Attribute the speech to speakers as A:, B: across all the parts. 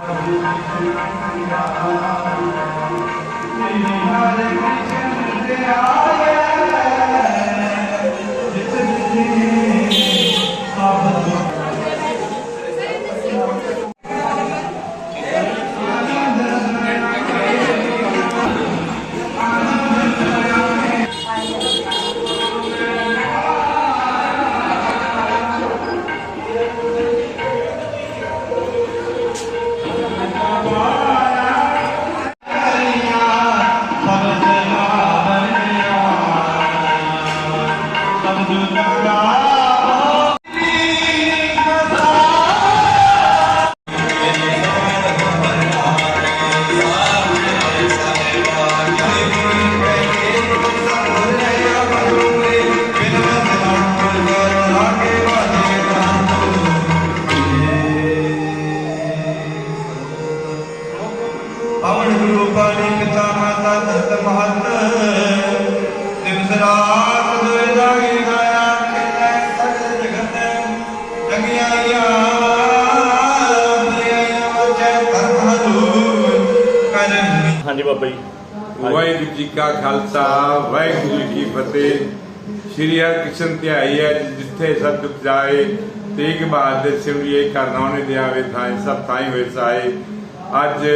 A: Hare Krishna, Hare ਪਵਨ ਗੁਰੂ ਪਾਣੀ ਪਿਤਾ ਮਾਤਾ ਤਤ ਮਹਤ। ਦਿਨ ਸਰਾਤ ਦੋਇ ਲਾਗੀ ਗਾਇਆ ਕਿਤੈ ਸਗਲ ਜਗਤ। ਜਗਿਆਇਆ ਬਲਿਆਇਆ ਵਚੈ ਧਰਮ ਹਦੂਰ ਕਰਨ।
B: ਹਾਂਜੀ ਬਾਬਾ ਜੀ।
C: ਵਾਹਿਗੁਰੂ ਜੀ ਕਾ ਖਾਲਸਾ ਵਾਹਿਗੁਰੂ ਜੀ ਕੀ ਫਤਿਹ। ਸ੍ਰੀ ਹਰਿਕ੍ਰਿਸ਼ਨ ਧਿਆਈ ਹੈ ਜਿੱਥੇ ਸਤਿਗੁਰ ਜਾਏ ਤੇਗ ਬਹਾਦਰ ਸਿਮਰਿਏ ਕਰਨਾਉਨੇ ਦਿਆਵੇ ਥਾਏ ਸਭ ਥਾਈ ਹੋਏ ਸਾਏ। ਅੱਜ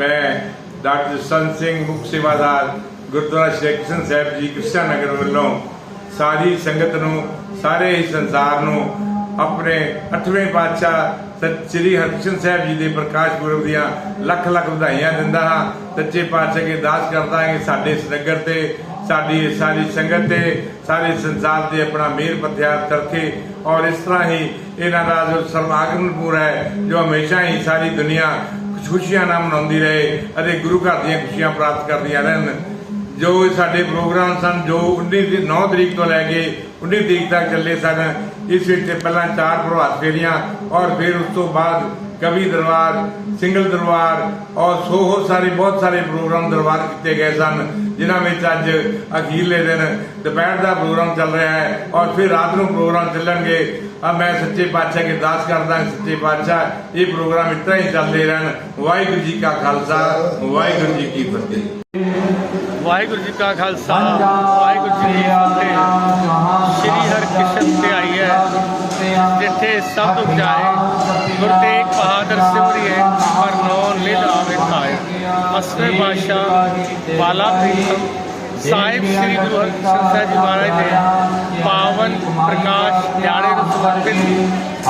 C: ਮੈਂ ਡਾਕਟਰ ਸੰਤ ਸਿੰਘ ਮੁਖ ਸੇਵਾਦਾਰ ਗੁਰਦੁਆਰਾ ਸ਼੍ਰੀ ਕ੍ਰਿਸ਼ਨ ਸਾਹਿਬ ਜੀ ਕ੍ਰਿਸ਼ਨ ਨਗਰ ਵੱਲੋਂ ਸਾਰੀ ਸੰਗਤ ਨੂੰ, ਸਾਰੇ ਹੀ ਸੰਸਾਰ ਨੂੰ ਆਪਣੇ 8ਵੇਂ ਪਾਤਸ਼ਾਹ ਸ੍ਰੀ ਹਰਕ੍ਰਿਸ਼ਨ ਸਾਹਿਬ ਜੀ ਦੇ ਪ੍ਰਕਾਸ਼ ਪੁਰਬ ਦੀਆਂ ਲੱਖ ਲੱਖ ਵਧਾਈਆਂ ਦਿੰਦਾ ਹਾਂ। ਸੱਚੇ ਪਾਤਸ਼ਾਹ ਕੇ ਅਰਦਾਸ ਕਰਦਾ ਹਾਂ ਕਿ ਸਾਡੇ ਇਸ ਨਗਰ ਤੇ, ਸਾਡੀ ਸਾਰੀ ਸੰਗਤ ਤੇ, ਸਾਰੇ ਸੰਸਾਰ ਤੇ ਆਪਣਾ ਮਿਹਰ ਪਥਿਆਰ ਕਰਕੇ ਔਰ ਇਸ ਤਰ੍ਹਾਂ ਹੀ ਇਹਨਾਂ ਦਾ ਜੋ ਸਮਾਗਮ ਪੂਰਾ ਹੈ, ਜੋ ਹਮੇਸ਼ਾ ਹੀ ਸਾਰੀ ਦੁਨੀਆ ਖੁਸ਼ੀਆਂ ਨਾਲ ਮਨਾਉਂਦੀ ਰਹੇ ਅਤੇ ਗੁਰੂ ਘਰ ਦੀਆਂ ਖੁਸ਼ੀਆਂ ਪ੍ਰਾਪਤ ਕਰਦੀਆਂ ਰਹਿਣ। ਜੋ ਸਾਡੇ ਪ੍ਰੋਗਰਾਮ ਸਨ, ਜੋ 19 9 ਤਰੀਕ ਤੋਂ ਲੈ ਕੇ 19 ਤਰੀਕ ਤੱਕ ਚੱਲੇ ਸਨ, ਇਸ ਵਿੱਚ ਪਹਿਲਾਂ ਚਾਰ ਪ੍ਰਭਾਤ ਫੇਰੀਆਂ ਔਰ ਫਿਰ ਉਸ ਤੋਂ ਬਾਅਦ ਕਵੀ ਦਰਬਾਰ, ਸਿੰਗਲ ਦਰਬਾਰ ਔਰ ਸੋ ਹੋਰ ਸਾਰੇ, ਬਹੁਤ ਸਾਰੇ ਪ੍ਰੋਗਰਾਮ ਦਰਬਾਰ ਕੀਤੇ ਗਏ ਸਨ, ਜਿਨ੍ਹਾਂ ਵਿੱਚ ਅੱਜ ਅਖੀਰਲੇ ਦਿਨ ਦੁਪਹਿਰ ਦਾ ਪ੍ਰੋਗਰਾਮ ਚੱਲ ਰਿਹਾ ਹੈ ਔਰ ਫਿਰ ਰਾਤ ਨੂੰ ਪ੍ਰੋਗਰਾਮ ਚੱਲਣਗੇ। ਆ ਮੈਂ ਸੱਚੇ ਪਾਤਸ਼ਾਹ ਕੇ ਅਰਦਾਸ ਕਰਦਾ ਹਾਂ ਸੱਚੇ ਪਾਤਸ਼ਾਹ ਇਹ ਪ੍ਰੋਗਰਾਮ ਤਰ੍ਹਾਂ ਹੀ ਚੱਲਦੇ ਰਹਿਣ। ਵਾਹਿਗੁਰੂ ਜੀ ਕਾ ਖਾਲਸਾ ਵਾਹਿਗੁਰੂ ਜੀ ਕੀ ਫਤਿਹ।
B: ਵਾਹਿਗੁਰੂ ਜੀ ਕਾ ਖਾਲਸਾ ਵਾਹਿਗੁਰੂ ਜੀ ਕੀ ਫਤਿਹ। ਸ੍ਰੀ ਹਰਿਕ੍ਰਿਸ਼ਨ ਤੇ ਆਈ ਹੈ। ਜਿੱਥੇ ਸਭ ਤੋਂ ਜਾਏ ਗੁਰੂ ਤੇਗ ਬਹਾਦਰ ਸਿਮਰਿਏ ਪਰ ਨੋ ਲਿਦ ਆਵੇ ਖਾਏ ਅਸਵੇ ਬਾਦਸ਼ਾਹ ਬਾਲਾ ਪ੍ਰੀਤਮ ਸਾਹਿਬ ਸ੍ਰੀ ਗੁਰੂ ਹਰਿਕ੍ਰਿਸ਼ਨ ਸਾਹਿਬ ਜੀ ਮਹਾਰਾਜ ਦੇ ਪਾਵਨ ਪ੍ਰਕਾਸ਼ ਦਿਹਾੜੇ ਨੂੰ ਸਮਰਪਿਤ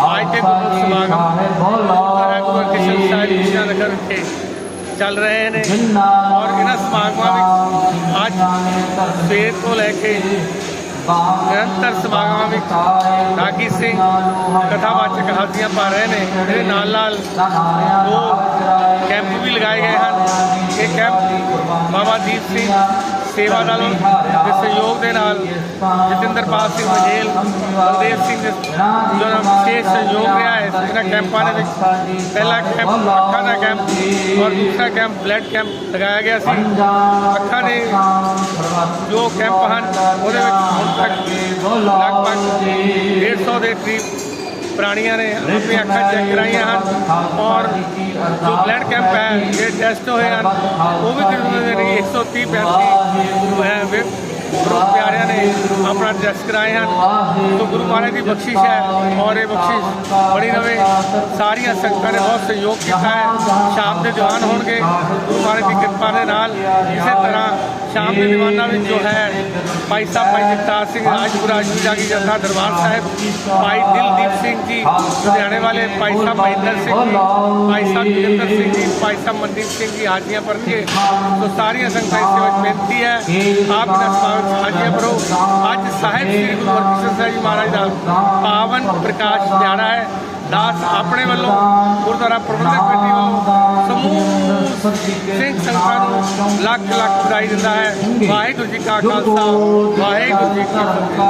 B: ਅੱਜ ਦੇ ਗੁਰੂ ਸਮਾਗਮ ਗੁਰੂ ਹਰਿਕ੍ਰਿਸ਼ਨ ਸਾਹਿਬ ਜੀ ਦਾ ਨਗਰ ਵਿਖੇ ਚੱਲ ਰਹੇ ਨੇ। ਔਰ ਇਹਨਾਂ ਸਮਾਗਮਾਂ ਵਿੱਚ ਅੱਜ ਸਵੇਰ ਤੋਂ ਲੈ ਕੇ ਨਿਰੰਤਰ ਸਮਾਗਮਾਂ ਵਿੱਚ ਰਾਗੀ ਸਿੰਘ ਕਥਾਵਾਚਕ ਹਾਜ਼ਰੀਆਂ ਪਾ ਰਹੇ ਨੇ। ਇਹਦੇ ਨਾਲ ਨਾਲ ਉਹ ਕੈਂਪ ਵੀ ਲਗਾਏ ਗਏ ਹਨ। ਇਹ ਕੈਂਪ ਬਾਬਾ ਦੀਪ ਸਿੰਘ ਸੇਵਾ ਦਲ ਦੇ ਸਹਿਯੋਗ ਦੇ ਨਾਲ ਜਤਿੰਦਰਪਾਲ ਸਿੰਘ ਮਜੇਲ ਬਲਦੇਵ ਸਿੰਘ ਦੇ ਜੋ ਵਿਸ਼ੇਸ਼ ਸਹਿਯੋਗ ਰਿਹਾ ਹੈ। ਇਹਨਾਂ ਕੈਂਪਾਂ ਦੇ ਵਿੱਚ ਪਹਿਲਾ ਕੈਂਪ ਅੱਖਾਂ ਦਾ ਕੈਂਪ ਔਰ ਦੂਸਰਾ ਕੈਂਪ ਬਲੱਡ ਕੈਂਪ ਲਗਾਇਆ ਗਿਆ ਸੀ। ਅੱਖਾਂ ਦੇ ਜੋ ਕੈਂਪ ਹਨ, ਉਹਦੇ ਵਿੱਚ ਹੁਣ ਤੱਕ ਲਗਭਗ 150 ਦੇ ਕਰੀਬ ਪੁਰਾਣੀਆਂ ਨੇ, ਆਪਣੀਆਂ ਅੱਖਾਂ ਚੈੱਕ ਕਰਾਈਆਂ ਹਨ ਔਰ ਜੋ ਬਲੱਡ ਕੈਂਪ ਹੈ, ਇਹ ਟੈਸਟ ਹੋਏ ਹਨ। ਉਹ ਵੀ ਤਕਰੀਬਨ 130 35 ਹੈ ਵੇ ਗੁਰੂ ਪਿਆਰਿਆਂ ਨੇ ਆਪਣਾ ਟੈਸਟ ਕਰਾਏ ਹਨ। ਸੋ ਗੁਰੂ ਮਹਾਰਾਜ ਦੀ ਬਖਸ਼ਿਸ਼ ਹੈ ਔਰ ਇਹ ਬਖਸ਼ਿਸ਼ ਬੜੀ ਰਵੇ ਸਾਰੀਆਂ ਸੰਗਤਾਂ ਨੇ ਬਹੁਤ ਸਹਿਯੋਗ ਕੀਤਾ ਹੈ। ਸ਼ਾਮ ਦੇ ਜਵਾਨ ਹੋਣਗੇ। ਗੁਰੂ ਮਹਾਰਾਜ ਦੀ ਕਿਰਪਾ ਦੇ ਨਾਲ ਇਸੇ ਤਰ੍ਹਾਂ ਸ਼ਾਮ ਦੇ ਦੀਵਾਨਾਂ ਵਿੱਚ ਜੋ ਹੈ, ਭਾਈ ਸਾਹਿਬ, ਭਾਈ ਜਗਤਾਰ ਸਿੰਘ, ਰਾਜਪੁਰਾ ਜੀ ਜਾਗੀ ਜਥਾ ਦਰਬਾਰ ਸਾਹਿਬ, ਭਾਈ ਦਿਲਦੀਪ ਸਿੰਘ ਜੀ, ਲੁਧਿਆਣੇ ਵਾਲੇ, ਭਾਈ ਸਾਹਿਬ ਮਹਿੰਦਰ ਸਿੰਘ ਜੀ, ਭਾਈ ਸਾਹਿਬ ਜਗਿੰਦਰ ਸਿੰਘ ਜੀ, ਭਾਈ ਸਾਹਿਬ ਮਨਦੀਪ ਸਿੰਘ ਜੀ ਹਾਜ਼ਰੀਆਂ ਭਰਨਗੇ। ਸੋ ਸਾਰੀਆਂ ਸੰਗਤਾਂ ਇਸ ਵਿੱਚ ਬੇਨਤੀ ਹੈ, ਆਪ ਦਾ ਸਮਾਗਮ ਹਾਜ਼ਰੀਆਂ ਭਰੋ। ਅੱਜ ਸਾਹਿਬ ਸ੍ਰੀ ਗੁਰੂ ਹਰਕ੍ਰਿਸ਼ਨ ਸਾਹਿਬ ਜੀ ਮਹਾਰਾਜ ਦਾ ਪਾਵਨ ਪ੍ਰਕਾਸ਼ ਦਿਹਾੜਾ ਹੈ। ਦਾਸ ਆਪਣੇ ਵੱਲੋਂ ਗੁਰਦੁਆਰਾ ਪ੍ਰਬੰਧਕ ਕਮੇਟੀ ਸਿੰਘ ਸੰਗਤਾਂ ਨੂੰ ਲੱਖ ਲੱਖ ਵਧਾਈ ਦਿੰਦਾ ਹੈ। ਵਾਹਿਗੁਰੂ ਜੀ ਕਾ ਖਾਲਸਾ ਵਾਹਿਗੁਰੂ ਜੀ ਕੀ ਫਤਿਹ।